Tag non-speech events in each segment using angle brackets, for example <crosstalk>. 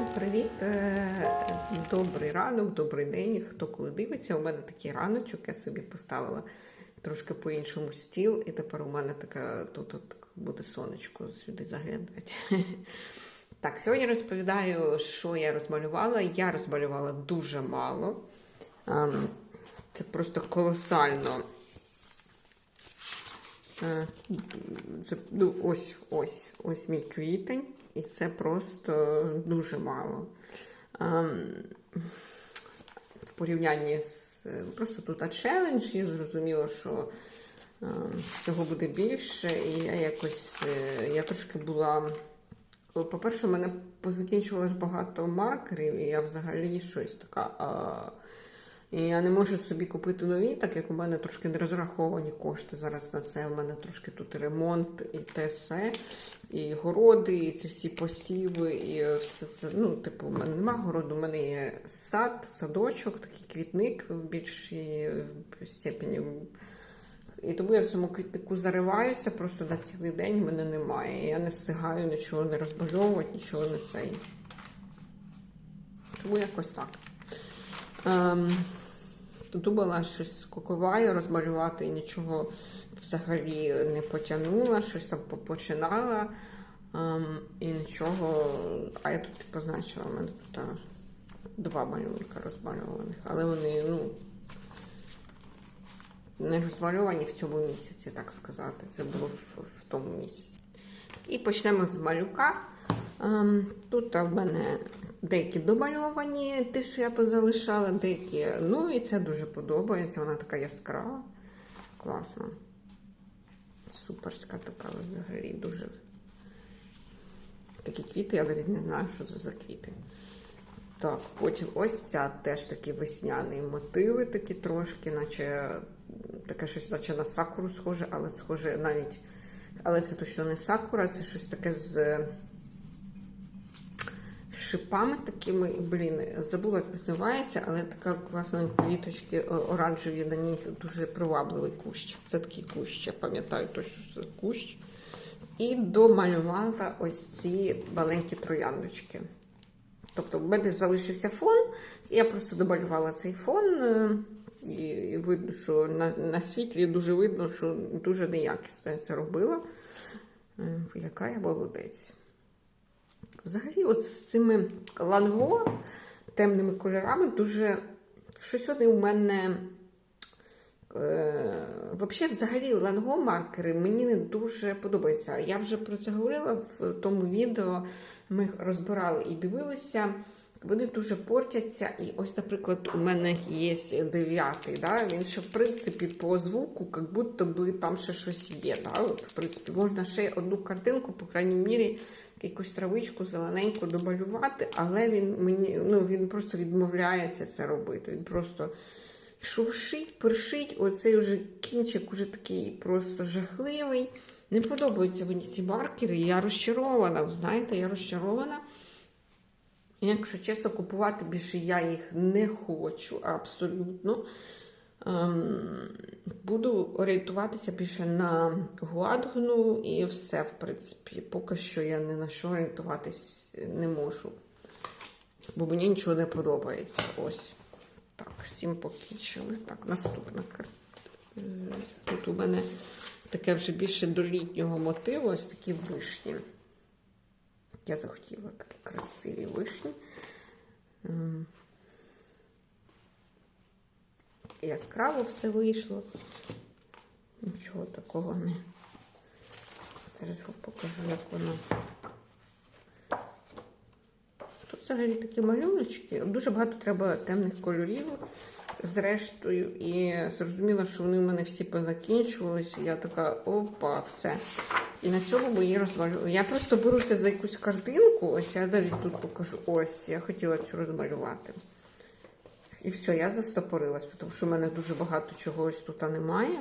Всім привіт! Е, Добрий ранок, добрий день. Хто коли дивиться, у мене такий раночок, я собі поставила трошки по-іншому стіл, і тепер у мене така тут от буде сонечко сюди заглядати. <laughs> Так, сьогодні розповідаю, що я розмалювала. Я розмалювала дуже мало. Ем, Це просто колосально. Е, Це, ну, ось, ось, ось мій квітень, і це просто дуже мало. Ем, В порівнянні з просто тут челендж, і зрозуміло, що е, цього буде більше, і я якось е, я трошки була. По-перше, у мене позакінчувалось багато маркерів, і я взагалі щось така. А... І я не можу собі купити нові, так як у мене трошки не розраховані кошти зараз на це. У мене трошки тут ремонт, і те все, і городи, і ці всі посіви, і все це. Ну, типу, у мене нема городу, у мене є сад, садочок, такий квітник в більшій степені. І тому я в цьому квітнику зариваюся просто на цілий день мене немає. Я не встигаю нічого не розбальовувати, нічого не цей. Тому якось так. Ем, думала щось коковаю розмалювати і нічого взагалі не потягнула, щось там починала. Ем, і нічого. А я тут позначила, у мене тут два малюнка розмальованих, але вони, ну, не розмальовані в цьому місяці, так сказати. Це було в, в тому місяці. І почнемо з малюка. Ем, тут в мене деякі домальовані, ті, що я позалишала, деякі. Ну, і це дуже подобається. Вона така яскрава, класна. Суперська така взагалі дуже. Такі квіти, я навіть не знаю, що це за квіти. Так, потім ось ця теж такі весняні мотиви, такі трошки, наче таке щось, наче на сакуру схоже, але схоже навіть. Але це точно не сакура, це щось таке з шипами такими, блін, забула, як називається, але така класна квіточки оранжеві на ній дуже привабливий кущ. Це такий кущ, я пам'ятаю точно, що це кущ. І домалювала ось ці маленькі трояндочки. Тобто, в мене залишився фон, я просто домалювала цей фон. І видно, що на на світлі дуже видно, що дуже неякісно я це робила. Яка я молодець. Взагалі, от з цими ланго темними кольорами дуже щось вони у мене. Е, Взагалі, взагалі, ланго-маркери мені не дуже подобаються. Я вже про це говорила в тому відео. Ми розбирали і дивилися. Вони дуже портяться. І ось, наприклад, у мене є дев'ятий. Да? Він ще, в принципі, по звуку, як будто би там ще щось є. Да? От, В принципі, можна ще одну картинку, по крайній мірі, якусь травичку зелененьку домалювати, але він мені ну, він просто відмовляється це робити. Він просто шуршить, першить. Оцей вже кінчик уже такий просто жахливий. Не подобаються мені ці маркери. Я розчарована. Знаєте, я розчарована. Якщо чесно, купувати більше я їх не хочу абсолютно. Ем, буду орієнтуватися більше на гуадгну і все, в принципі. Поки що я ні на що орієнтуватись не можу. Бо мені нічого не подобається. Ось. Так, всім покінчили. Так, наступна карта. Тут у мене таке вже більше до літнього мотиву, ось такі вишні. Я захотіла такі красиві вишні. Ем, яскраво все вийшло. Нічого такого не. Зараз вам покажу, як воно. Тут взагалі такі малюночки. Дуже багато треба темних кольорів зрештою. І зрозуміла, що вони в мене всі позакінчувалися. Я така, опа, все. І на цьому ми її розмалювала. Я просто беруся за якусь картинку. Ось я навіть тут покажу. Ось, я хотіла цю розмалювати. І все, я застопорилась, тому що в мене дуже багато чогось тут немає.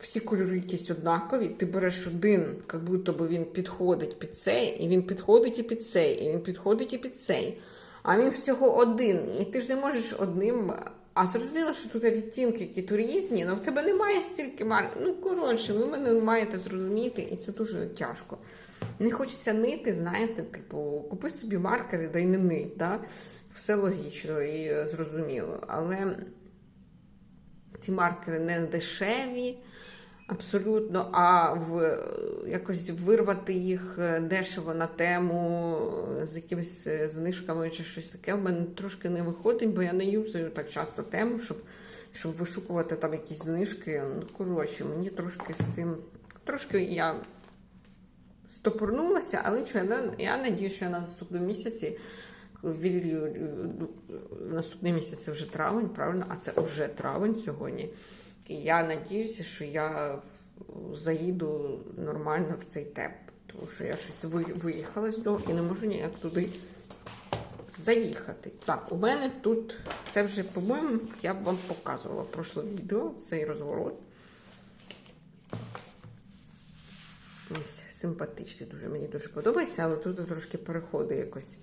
Всі кольори якісь однакові. Ти береш один, як будто би він підходить під цей, і він підходить і під цей, і він підходить і під цей. А він всього один. І ти ж не можеш одним. А зрозуміло, що тут відтінки, які тут різні, але в тебе немає стільки марк. Ну, коротше, ви мене маєте зрозуміти, і це дуже тяжко. Не хочеться нити, знаєте, типу, купи собі маркери, да й не нить. Да? Все логічно і е, зрозуміло. Але ці маркери не дешеві. Абсолютно, а в якось вирвати їх е, дешево на тему е, з якимись е, знижками чи щось таке, в мене трошки не виходить, бо я не юзаю так часто тему, щоб, щоб вишукувати там якісь знижки. Ну, коротше, мені трошки з цим. Трошки я стопорнулася, але нічого, я, я надію, що я на наступному місяці вілью, наступний місяць це вже травень, правильно? А це вже травень сьогодні. І я надіюся, що я заїду нормально в цей теп, тому що я щось виїхала з нього і не можу ніяк туди заїхати. Так, у мене тут це вже, по-моєму, я б вам показувала в прошлому відео цей розворот. Ось симпатичний, дуже мені дуже подобається, але тут трошки переходи якось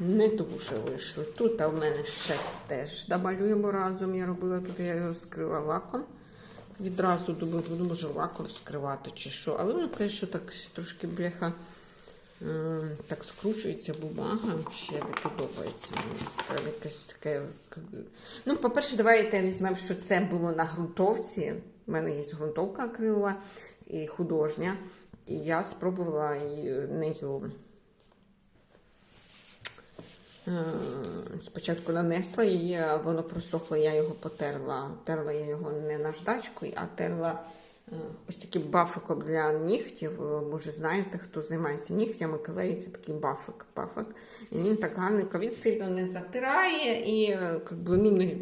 не дуже вийшли. Тут а в мене ще теж домалюємо разом. Я робила тут, я його скрила лаком. Відразу думаю, буду може лаком скривати чи що. Але воно, звісно, так трошки бляха. е, Так скручується бумага, ще не подобається мені. Таке. Ну, по-перше, давайте візьмемо, що це було на ґрунтовці. У мене є ґрунтовка акрилова і художня. І я спробувала нею Спочатку нанесла її, воно просохло, я його потерла. Терла я його не наждачкою, а терла е, ось таким бафиком для нігтів. Е, Може, знаєте, хто займається нігтями, клеїться такий бафик. бафик. І він так гарненько, він сильно не затирає і е, би, ну, не,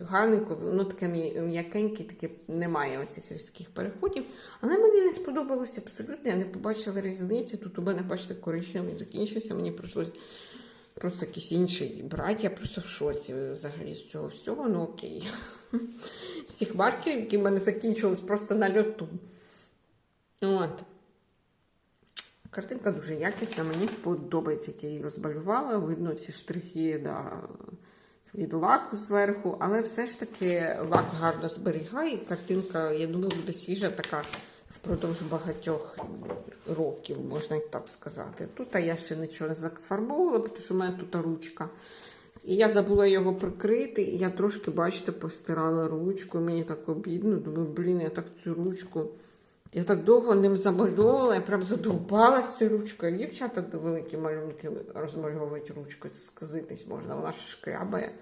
гарненько, воно таке м'якеньке, таке немає оцих різких переходів. Але мені не сподобалося абсолютно, я не побачила різниці. Тут у мене, бачите, коричневий закінчився, мені прийшлось просто якийсь інший брати. Я просто в шоці взагалі з цього всього. Ну окей. <laughs> Цих маркерів, які в мене закінчились просто на льоту. От. Картинка дуже якісна, мені подобається, як я її розбалювала. Видно ці штрихи да, від лаку зверху, але все ж таки лак гарно зберігає. Картинка, я думаю, буде свіжа така впродовж багатьох років, можна і так сказати. Тут я ще нічого не зафарбовувала, тому що в мене тут ручка. І я забула його прикрити, і я трошки, бачите, постирала ручку. Мені так обідно. Думаю, блін, я так цю ручку. Я так довго ним замальовувала, я прям задовбалась цією ручкою. Дівчата великі малюнки розмальовують ручкою, сказитись можна, вона ж шкрябає.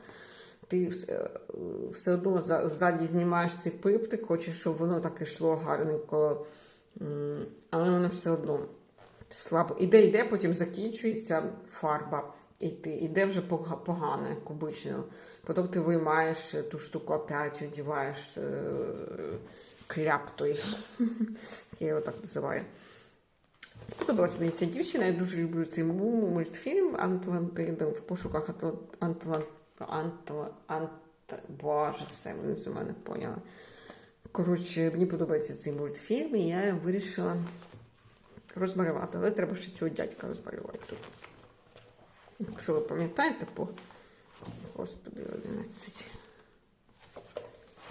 Ти все, все одно ззаді знімаєш цей пиптик, хочеш, щоб воно так ішло гарненько, але воно все одно слабо. Іде, йде, потім закінчується фарба. І ти іде вже погано, як обично. Потім ти виймаєш ту штуку опять, одіваєш е, кляп той, <laughs> я його так називаю. Сподобалася мені ця дівчина. Я дуже люблю цей мультфільм Атлантида в пошуках Атла- Антла... Антла... Ант... Боже, все, вони з мене поняли. Коротше, мені подобається цей мультфільм, і я вирішила розмалювати. Але треба ще цього дядька розмалювати тут. Якщо ви пам'ятаєте, по Господи, 11.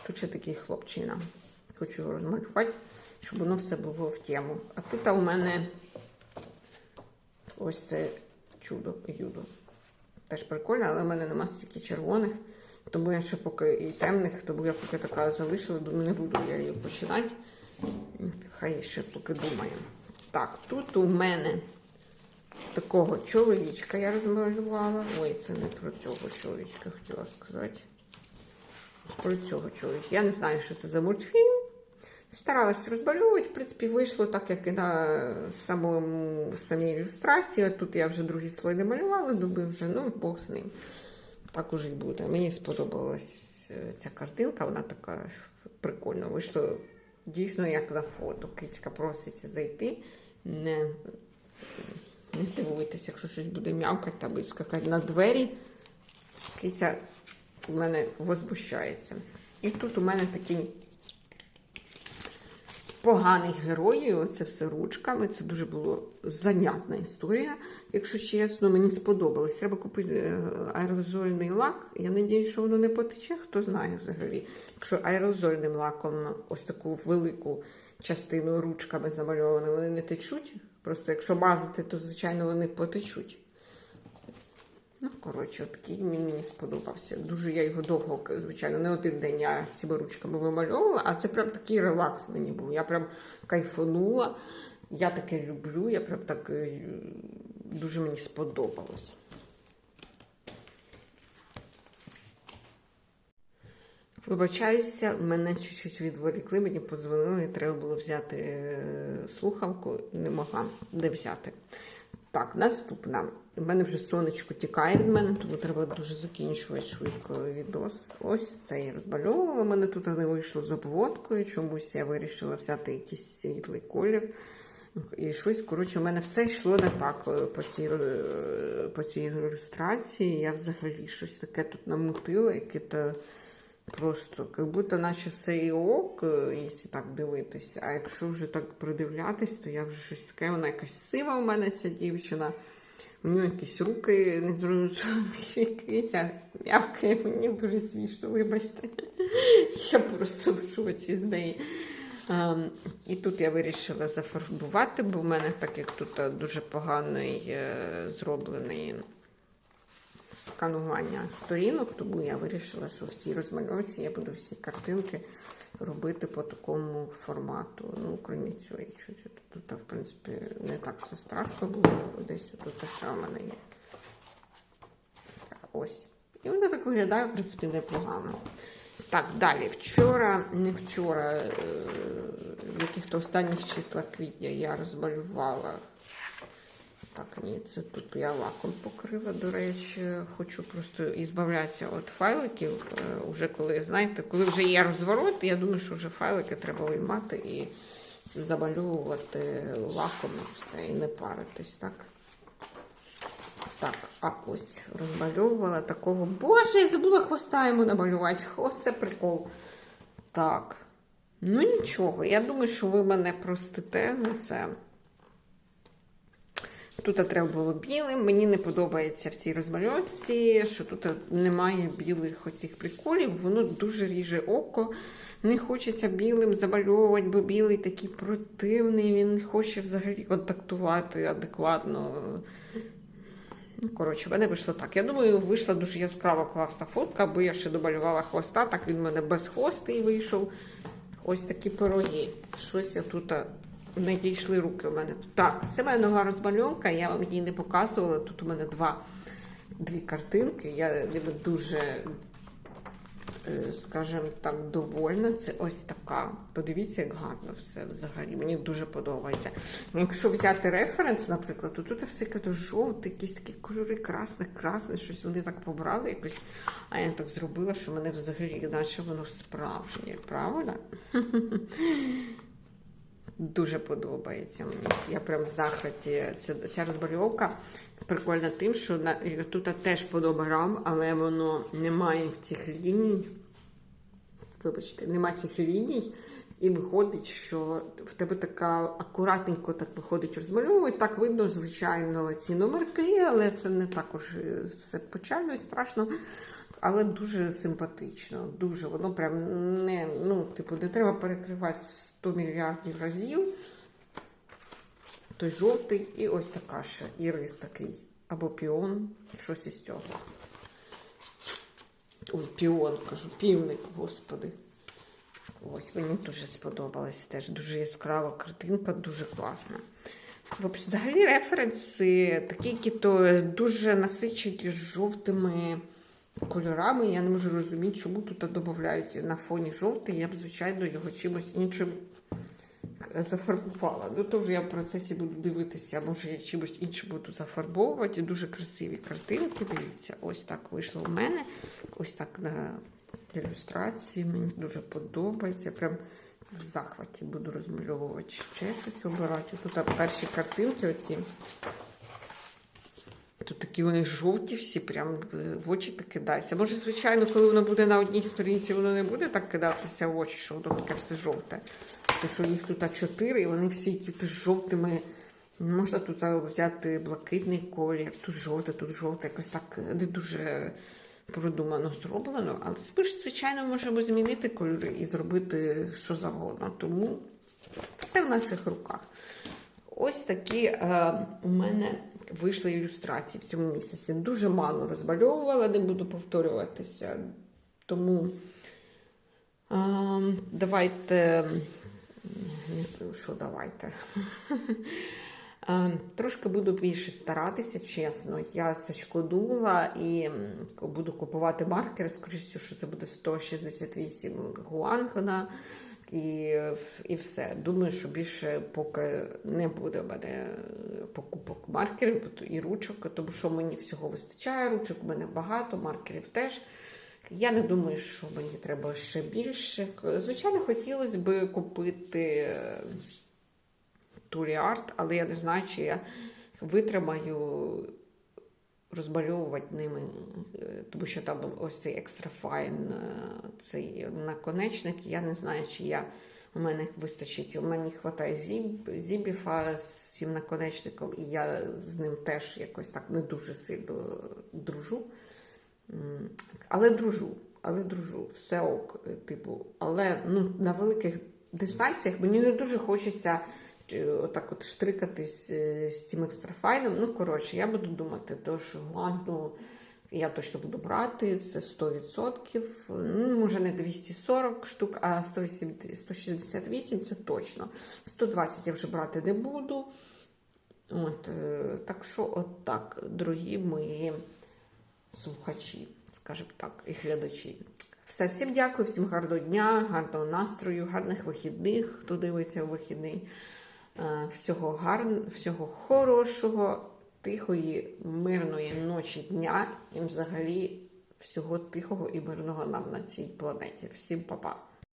Тут ще такий хлопчина. Хочу його розмалювати, щоб воно все було в тему. А тут у мене ось це чудо юдо. Теж прикольно, але в мене нема стільки червоних. Тому я ще поки і темних, тому я поки така залишила, думаю, не буду я її починати. Хай ще поки думаю. Так, тут у мене такого чоловічка я розмалювала. Ой, це не про цього чоловічка хотіла сказати. Про цього чоловічка. Я не знаю, що це за мультфільм. Старалась розмальовувати, в принципі, вийшло так, як і на самому, самій ілюстрації. Тут я вже другий слой не малювала, думаю, вже ну, Бог з ним. Так уже й буде. Мені сподобалась е, ця картинка, вона така прикольна. Вийшло дійсно як на фото. Кицька проситься зайти. Не, не дивуйтесь, якщо щось буде м'явкати або скакати на двері. Киця у мене возбущається. І тут у мене такий поганий герой, це все ручками. Це дуже було занятна історія. Якщо чесно, мені сподобалось. Треба купити е, аерозольний лак. Я надіюсь, що воно не потече, хто знає взагалі. Якщо аерозольним лаком ось таку велику частину ручками замальовані, вони не течуть. Просто якщо мазати, то звичайно вони потечуть. Ну, коротше, такий він мені сподобався. Дуже я його довго, звичайно, не один день я цими ручками вимальовувала, а це прям такий релакс мені був. Я прям кайфанула. Я таке люблю, я прям так е, дуже мені сподобалось. Вибачаюся, мене чуть-чуть відволікли, мені подзвонили, треба було взяти е, слухавку, не могла де взяти. Так, наступна. У мене вже сонечко тікає від мене, тому треба дуже закінчувати швидко відос. Ось це я розмальовувала. У мене тут не вийшло з обводкою. Чомусь я вирішила взяти якийсь світлий колір. І щось, коротше, у мене все йшло не так е, по цій, е, по цій ілюстрації. Я взагалі щось таке тут намутила, яке то просто, як будто наче все і ок, е, якщо так дивитися. А якщо вже так придивлятись, то я вже щось таке, вона якась сива у мене ця дівчина. У нього якісь руки не зрозумілі, киця <laughs> м'явкає, мені дуже смішно, вибачте. <laughs> Я просто в шоці з неї. Ем, і тут я вирішила зафарбувати, бо в мене, так як тут е, дуже поганий е, зроблений сканування сторінок, тому я вирішила, що в цій розмальовці я буду всі картинки робити по такому формату. Ну, крім цього, чуть тут, в принципі, не так все страшно було. Десь тут ще в мене є. Так, ось. І воно так виглядає, в принципі, непогано. Так, далі. Вчора, не вчора, е, в яких-то останніх числах квітня я розмалювала. Так, ні, це тут я лаком покрила, до речі, хочу просто ізбавлятися від файликів. Е, Уже коли, знаєте, коли вже є розворот, я думаю, що вже файлики треба виймати і замальовувати лаком все, і не паритись, так? Так, а ось розмальовувала такого. Боже, я забула хвоста йому намалювати. Оце прикол. Так. Ну нічого, я думаю, що ви мене простите за це. Тут треба було білим. Мені не подобається в цій розмальовці, що тут немає білих оцих приколів, воно дуже ріже око. Не хочеться білим замальовувати, бо білий такий противний, він не хоче взагалі контактувати адекватно. Ну, коротше, в мене вийшло так. Я думаю, вийшла дуже яскрава класна фотка, бо я ще домалювала хвоста, так він в мене без хвостий вийшов. Ось такі пироги. Щось я тут не дійшли руки у мене. Так, це моя нова розмальовка, я вам її не показувала. Тут у мене два, дві картинки. Я ними дуже, е, скажімо так, довольна. Це ось така. Подивіться, як гарно все взагалі. Мені дуже подобається. Ну, Якщо взяти референс, наприклад, то тут все като жовте, якісь такі кольори, красне, красне, щось вони так побрали якось. А я так зробила, що мене взагалі, наче воно справжнє, правильно? <laughs> Дуже подобається мені. Я прям в захваті. Ця, ця розмальовка прикольна тим, що на, тут теж подобрам, але воно не має цих ліній. Вибачте, нема цих ліній. І виходить, що в тебе така акуратненько так виходить розмальовувати. Так видно, звичайно, ці номерки, але це не також все печально і страшно. Але дуже симпатично. Дуже воно прям не, ну, типу, не треба перекривати 100 мільярдів разів. Той жовтий і ось така ще ірис такий. Або піон, щось із цього. Ой, піон, кажу, півник, господи. Ось мені дуже сподобалось. Теж дуже яскрава картинка, дуже класна. Взагалі референси такі, які то дуже насичені жовтими кольорами. Я не можу розуміти, чому тут додають на фоні жовтий. Я б, звичайно, його чимось іншим зафарбувала. Ну, то вже я в процесі буду дивитися, може я чимось іншим буду зафарбовувати. Дуже красиві картинки. Дивіться, ось так вийшло у мене. Ось так на ілюстрації. Мені дуже подобається. Прям в захваті буду розмальовувати ще щось обирати. Тут перші картинки оці. Тут такі вони жовті всі, прям в очі так кидається. Може, звичайно, коли воно буде на одній сторінці, воно не буде так кидатися в очі, що воно таке все жовте. Тому що їх тут чотири, і вони всі тут жовтими. Можна тут взяти блакитний колір, тут жовте, тут жовте, якось так не дуже продумано зроблено. Але ми ж, звичайно, можемо змінити кольори і зробити що завгодно. Тому Все в наших руках. Ось такі е, у мене вийшли ілюстрації в цьому місяці. Дуже мало розмальовувала, не буду повторюватися. Тому е, давайте. Що давайте? <laughs> Е, Трошки буду більше старатися, чесно. Я сачкодула і буду купувати маркери. Скоріше, що це буде 168 гуангна. І, і все. Думаю, що більше поки не буде в мене покупок маркерів і ручок, тому що мені всього вистачає. Ручок у мене багато, маркерів теж. Я не думаю, що мені треба ще більше. Звичайно, хотілося б купити Турі Арт, але я не знаю, чи я витримаю розмальовувати ними, е, тому що там ось цей екстра файн, цей наконечник. Я не знаю, чи я у мене вистачить. У мене вистачає зіб, зібіфа з цим наконечником, і я з ним теж якось так не дуже сильно дружу. Але дружу, але дружу, все ок, е, типу, але ну, на великих дистанціях мені не дуже хочеться е, отак от штрикатись е, з цим екстрафайном. Ну, коротше, я буду думати, тож гуангну я точно буду брати, це 100%. Ну, може, не 240 штук, а 180 168 це точно. 120 я вже брати не буду. От, е, так що, от так, дорогі мої слухачі, скажімо так, і глядачі. Все, всім дякую, всім гарного дня, гарного настрою, гарних вихідних, хто дивиться у вихідний. Е, Всього гарного, всього хорошого, тихої, мирної ночі дня і взагалі всього тихого і мирного нам на цій планеті. Всім па-па.